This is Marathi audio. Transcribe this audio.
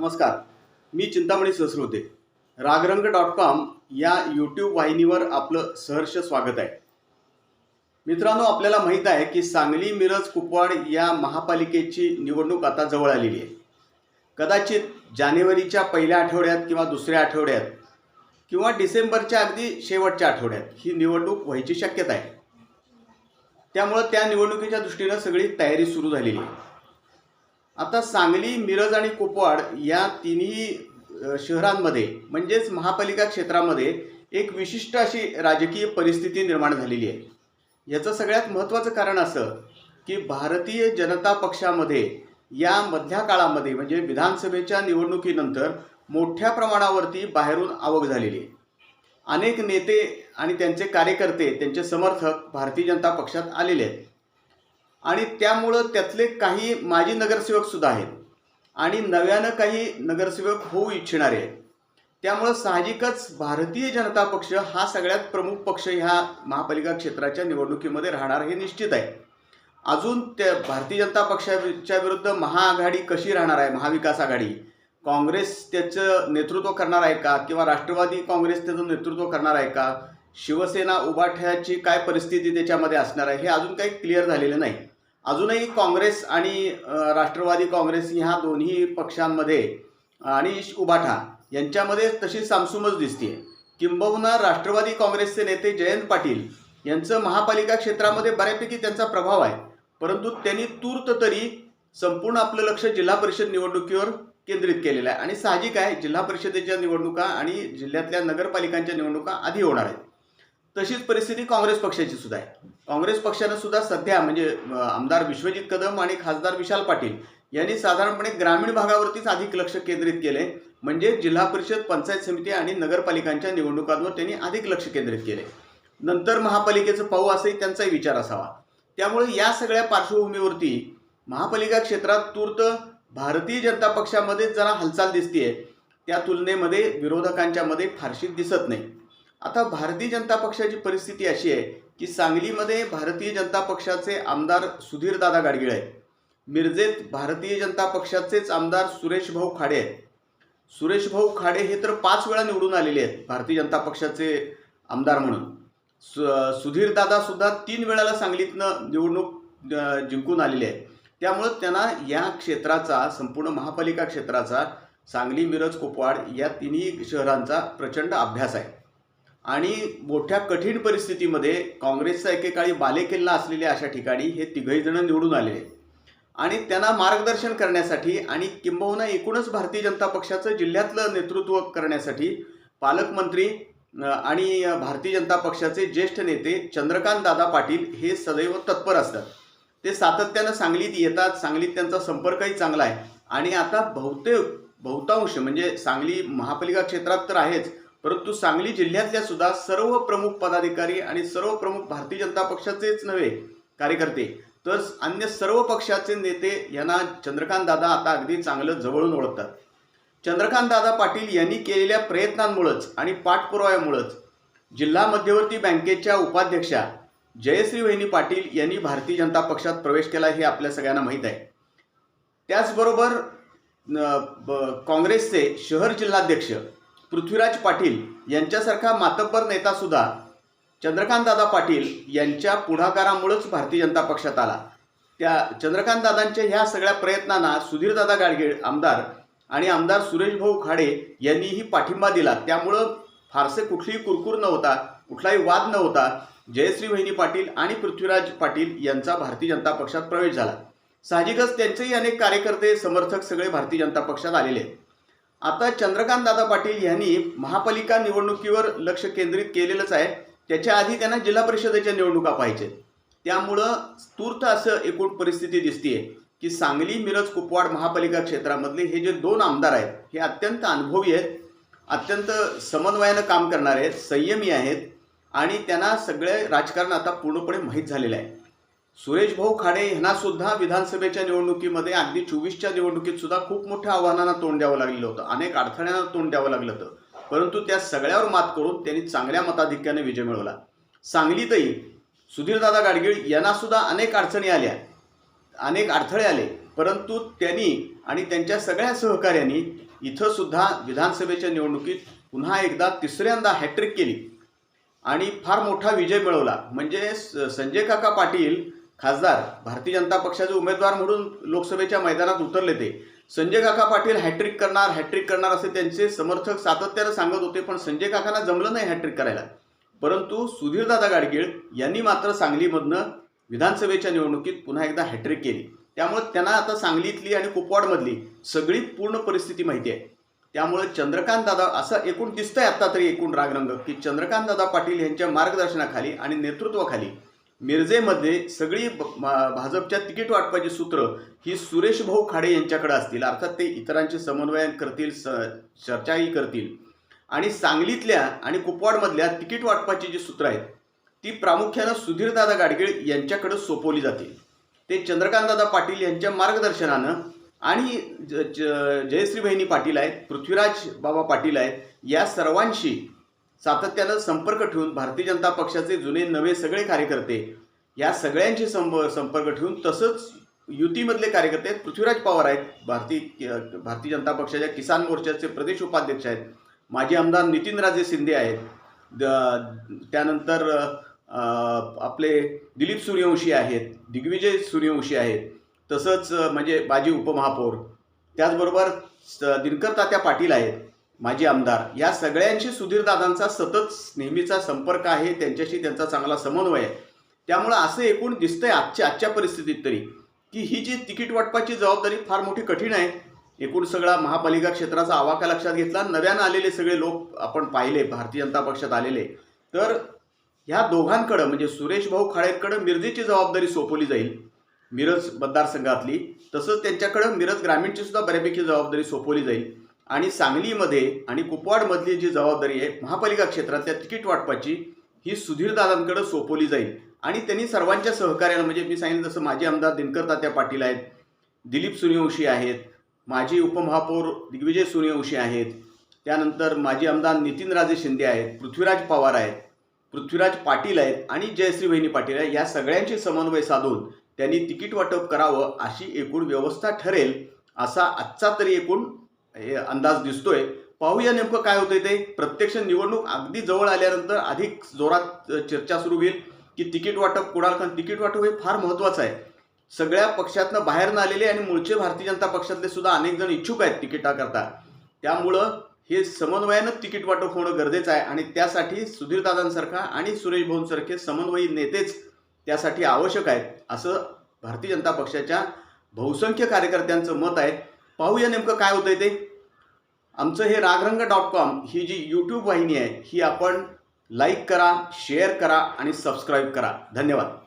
नमस्कार. मी चिंतामणी सहस्रोते रागरंग डॉट कॉम या यूट्यूब वाहिनीवर आपलं सहर्ष स्वागत आहे. मित्रांनो आपल्याला माहीत आहे की सांगली मिरज कुपवाड या महापालिकेची निवडणूक आता जवळ आलेली आहे. कदाचित जानेवारीच्या पहिल्या आठवड्यात किंवा दुसऱ्या आठवड्यात किंवा डिसेंबरच्या अगदी शेवटच्या आठवड्यात ही निवडणूक व्हायची शक्यता आहे. त्यामुळं त्या निवडणुकीच्या दृष्टीनं सगळी तयारी सुरू झालेली आहे. आता सांगली मिरज आणि कुपवाड या तिन्ही शहरांमध्ये म्हणजेच महापालिका क्षेत्रामध्ये एक विशिष्ट अशी राजकीय परिस्थिती निर्माण झालेली आहे. याचं सगळ्यात महत्त्वाचं कारण असं की भारतीय जनता पक्षामध्ये या मधल्या काळामध्ये म्हणजे विधानसभेच्या निवडणुकीनंतर मोठ्या प्रमाणावरती बाहेरून आवक झालेली आहे. अनेक नेते आणि त्यांचे कार्यकर्ते त्यांचे समर्थक भारतीय जनता पक्षात आलेले आहेत. आणि त्यामुळं त्यातले काही माजी नगरसेवक सुद्धा आहेत. आणि नव्यानं काही नगरसेवक होऊ इच्छिणारे आहेत. त्यामुळं साहजिकच भारतीय जनता पक्ष हा सगळ्यात प्रमुख पक्ष ह्या महापालिका क्षेत्राच्या निवडणुकीमध्ये राहणार हे निश्चित आहे. अजून त्या भारतीय जनता पक्षाच्या विरुद्ध महाआघाडी कशी राहणार आहे? महाविकास आघाडी? काँग्रेस त्याचं नेतृत्व करणार आहे का? किंवा राष्ट्रवादी काँग्रेस त्याचं नेतृत्व करणार आहे का? शिवसेना उभाठ्याची काय परिस्थिती त्याच्यामध्ये असणार आहे हे अजून काही क्लिअर झालेलं नाही. अजूनही काँग्रेस आणि राष्ट्रवादी काँग्रेस ह्या दोन्ही पक्षांमध्ये आणि उबाठा यांच्यामध्ये तशी सामसुमच दिसते किंबहुना राष्ट्रवादी काँग्रेसचे नेते जयंत पाटील यांचं महापालिका क्षेत्रामध्ये बऱ्यापैकी त्यांचा प्रभाव आहे. परंतु त्यांनी तूर्त तरी संपूर्ण आपलं लक्ष जिल्हा परिषद निवडणुकीवर केंद्रित केलेलं आहे. आणि साहजिक आहे जिल्हा परिषदेच्या निवडणुका आणि जिल्ह्यातल्या नगरपालिकांच्या निवडणुका आधी होणार आहेत. तशीच परिस्थिती काँग्रेस पक्षाची सुद्धा आहे. काँग्रेस पक्षानं सुद्धा सध्या म्हणजे आमदार विश्वजित कदम आणि खासदार विशाल पाटील यांनी साधारणपणे ग्रामीण भागावरतीच अधिक लक्ष केंद्रित केले म्हणजे जिल्हा परिषद पंचायत समिती आणि नगरपालिकांच्या निवडणुकांवर त्यांनी अधिक लक्ष केंद्रित केले नंतर महापालिकेचं पाहू असंही त्यांचाही विचार असावा. त्यामुळे या सगळ्या पार्श्वभूमीवरती महापालिका क्षेत्रात तूर्त भारतीय जनता पक्षामध्ये जरा हालचाल दिसतीये. त्या तुलनेमध्ये विरोधकांच्या मध्ये फारशी दिसत नाही. आता भारतीय जनता पक्षाची परिस्थिती अशी आहे की सांगलीमध्ये भारतीय जनता पक्षाचे आमदार सुधीरदादा गाडगीळ आहेत. मिरजेत भारतीय जनता पक्षाचेच आमदार सुरेश भाऊ खाडे आहेत. सुरेश भाऊ खाडे हे तर पाच वेळा निवडून आलेले आहेत भारतीय जनता पक्षाचे आमदार म्हणून. सु सुधीरदादा सुद्धा तीन वेळाला सांगलीतनं निवडणूक जिंकून आलेले आहेत. त्यामुळं त्यांना या क्षेत्राचा संपूर्ण महापालिका क्षेत्राचा सांगली मिरज कुपवाड या तिन्ही शहरांचा प्रचंड अभ्यास आहे. आणि मोठ्या कठीण परिस्थितीमध्ये काँग्रेसचा एकेकाळी बालेकिल्ला असलेल्या अशा ठिकाणी हे तिघही जण निवडून आलेले आणि त्यांना मार्गदर्शन करण्यासाठी आणि किंबहुना एकूणच भारतीय जनता पक्षाचं जिल्ह्यातलं नेतृत्व करण्यासाठी पालकमंत्री आणि भारतीय जनता पक्षाचे ज्येष्ठ नेते चंद्रकांत दादा पाटील हे सदैव तत्पर असतात. ते सातत्यानं सांगलीत येतात सांगलीत त्यांचा संपर्कही चांगला आहे. आणि आता बहुतेक बहुतांश म्हणजे सांगली महापालिका क्षेत्रात तर आहेच परंतु सांगली जिल्ह्यातल्या सुद्धा सर्व प्रमुख पदाधिकारी आणि सर्व प्रमुख भारतीय जनता पक्षाचेच नव्हे कार्यकर्ते तर अन्य सर्व पक्षाचे नेते यांना चंद्रकांत दादा आता अगदी चांगलं जवळून ओळखतात. चंद्रकांत दादा पाटील यांनी केलेल्या प्रयत्नांमुळंच आणि पाठपुराव्यामुळंच जिल्हा मध्यवर्ती बँकेच्या उपाध्यक्षा जयश्री वहिनी पाटील यांनी भारतीय जनता पक्षात प्रवेश केला हे आपल्या सगळ्यांना माहीत आहे. त्याचबरोबर काँग्रेसचे शहर जिल्हाध्यक्ष पृथ्वीराज पाटील यांच्यासारखा मातब्बर नेता सुद्धा चंद्रकांतदादा पाटील यांच्या पुढाकारामुळेच भारतीय जनता पक्षात आला. त्या चंद्रकांतदादांच्या ह्या सगळ्या प्रयत्नांना सुधीरदादा गाडगीळ आमदार आणि आमदार सुरेश भाऊ खाडे यांनीही पाठिंबा दिला. त्यामुळं फारसे कुठलीही कुरकुर नव्हता कुठलाही वाद नव्हता जयश्री वहिनी पाटील आणि पृथ्वीराज पाटील यांचा भारतीय जनता पक्षात प्रवेश झाला. साहजिकच त्यांचेही अनेक कार्यकर्ते समर्थक सगळे भारतीय जनता पक्षात आलेले आहेत. आता चंद्रकांत दादा पाटील यांनी महापालिका निवडणुकीवर लक्ष केंद्रित केलेलंच आहे. त्याच्या आधी त्यांना जिल्हा परिषदेच्या निवडणुका पाहिजेत त्यामुळं तूर्त असं एकूण परिस्थिती दिसतीये की सांगली मिरज कुपवाड महापालिका क्षेत्रामधले हे जे दोन आमदार आहेत हे अत्यंत अनुभवी आहेत अत्यंत समन्वयानं काम करणारे आहेत संयमी आहेत आणि त्यांना सगळे राजकारण आता पूर्णपणे माहीत झालेलं आहे. सुरेश भाऊ खाडे यांना सुद्धा विधानसभेच्या निवडणुकीमध्ये अगदी चोवीसच्या निवडणुकीत सुद्धा खूप मोठ्या आव्हानांना तोंड द्यावं लागलेलं होतं. अनेक अडथळ्यांना तोंड द्यावं लागलं होतं. परंतु त्या सगळ्यावर मात करून त्यांनी चांगल्या मताधिक्याने विजय मिळवला. सांगलीतही सुधीरदादा गाडगीळ यांना सुद्धा अनेक अडचणी आल्या. अनेक अडथळे आले. परंतु त्यांनी आणि त्यांच्या सगळ्या सहकाऱ्यांनी इथं सुद्धा विधानसभेच्या निवडणुकीत पुन्हा एकदा तिसऱ्यांदा हॅट्रिक केली. आणि फार मोठा विजय मिळवला. म्हणजे स- संजय काका पाटील खासदार भारतीय जनता पक्षाचे उमेदवार म्हणून लोकसभेच्या मैदानात उतरले ते. संजय काका पाटील हॅट्रिक करणार हॅट्रिक करणार असे त्यांचे समर्थक सातत्यानं सांगत होते पण संजय काकांना जमलं नाही हॅट्रिक करायला. परंतु सुधीरदादा गाडगीळ यांनी मात्र सांगलीमधनं विधानसभेच्या निवडणुकीत पुन्हा एकदा हॅट्रिक केली. त्यामुळे त्यांना आता सांगलीतली आणि कुपवाडमधली सगळी पूर्ण परिस्थिती माहिती आहे. त्यामुळे चंद्रकांत दादा असं एकूण दिसतंय आता तरी एकूण रागरंग की चंद्रकांत दादा पाटील यांच्या मार्गदर्शनाखाली आणि नेतृत्वाखाली मिरजेमध्ये सगळी भाजपच्या तिकीट वाटपाची सूत्र ही सुरेश भाऊ खाडे यांच्याकडे असतील. अर्थात ते इतरांचे समन्वयन करतील स चर्चाही करतील. आणि सांगलीतल्या आणि कुपवाडमधल्या तिकीट वाटपाची जी सूत्र आहेत ती प्रामुख्यानं सुधीरदादा गाडगीळ यांच्याकडे सोपवली जातील ते चंद्रकांतदादा पाटील यांच्या मार्गदर्शनानं आणि ज- ज- जयश्री बहिणी पाटील आहेत पृथ्वीराज बाबा पाटील आहेत या सर्वांशी सातत्यानं संपर्क ठेवून भारतीय जनता पक्षाचे जुने नवे सगळे कार्यकर्ते या सगळ्यांशी संप संपर्क ठेवून तसंच युतीमधले कार्यकर्ते आहेत पृथ्वीराज पवार आहेत भारतीय भारतीय जनता पक्षाच्या किसान मोर्चाचे प्रदेश उपाध्यक्ष आहेत माजी आमदार नितीनराजे शिंदे आहेत द- त्यानंतर आपले दिलीप सूर्यवंशी आहेत दिग्विजय सूर्यवंशी आहेत तसंच म्हणजे माजी उपमहापौर त्याचबरोबर स- दिनकर तात्या पाटील आहेत. माजी आमदार या सगळ्यांशी सुधीरदादांचा सतत नेहमीचा संपर्क आहे त्यांच्याशी त्यांचा चांगला समन्वय आहे. त्यामुळं असं एकूण दिसतंय आजच्या आजच्या परिस्थितीत तरी की ही जी तिकीट वाटपाची जबाबदारी फार मोठी कठीण आहे. एकूण सगळा महापालिका क्षेत्राचा आवाका लक्षात घेतला नव्यानं आलेले सगळे लोक आपण पाहिले भारतीय जनता पक्षात आलेले. तर ह्या दोघांकडं म्हणजे सुरेश भाऊ खाळेकडं मिरजेची जबाबदारी सोपवली जाईल मिरज मतदारसंघातली. तसंच त्यांच्याकडं मिरज ग्रामीणची सुद्धा बऱ्यापैकी जबाबदारी सोपवली जाईल. आणि सांगलीमध्ये आणि कुपवाडमधली जी जबाबदारी आहे महापालिका क्षेत्रातल्या तिकीट वाटपाची ही सुधीरदादांकडे सोपवली जाईल. आणि त्यांनी सर्वांच्या सहकार्यानं म्हणजे मी सांगितलं जसं माजी आमदार दिनकर तात्या पाटील आहेत दिलीप सूर्यवंशी आहेत माजी उपमहापौर दिग्विजय सूर्यवंशी आहेत त्यानंतर माजी आमदार नितीनराजे शिंदे आहेत पृथ्वीराज पवार आहेत पृथ्वीराज पाटील आहेत आणि जयश्री बहिणी पाटील आहेत. या सगळ्यांशी समन्वय साधून त्यांनी तिकीट वाटप करावं अशी एकूण व्यवस्था ठरेल असा आजचा तरी एकूण हे अंदाज दिसतोय. पाहूया नेमकं काय होतंय ते. प्रत्यक्ष निवडणूक अगदी जवळ आल्यानंतर अधिक जोरात चर्चा सुरू होईल की तिकीट वाटप कुणाला कारण तिकीट वाटप हे फार महत्त्वाचं आहे. सगळ्या पक्षातनं बाहेर आलेले आणि मूळचे भारतीय जनता पक्षातले सुद्धा अनेक जण इच्छुक आहेत तिकिटाकरता त्यामुळं हे समन्वयानं तिकीट वाटप होणं गरजेचं आहे आणि त्यासाठी सुधीरदादांसारखा आणि सुरेश भाऊंसारखे समन्वयी नेतेच त्यासाठी आवश्यक आहेत असं भारतीय जनता पक्षाच्या बहुसंख्य कार्यकर्त्यांचं मत आहे. पाहूया नेमकं काय होतंय ते. आमचं हे रागरंग डॉट कॉम ही जी यूट्यूब वाहिनी आहे ही आपण लाईक करा शेअर करा आणि सबस्क्राईब करा. धन्यवाद.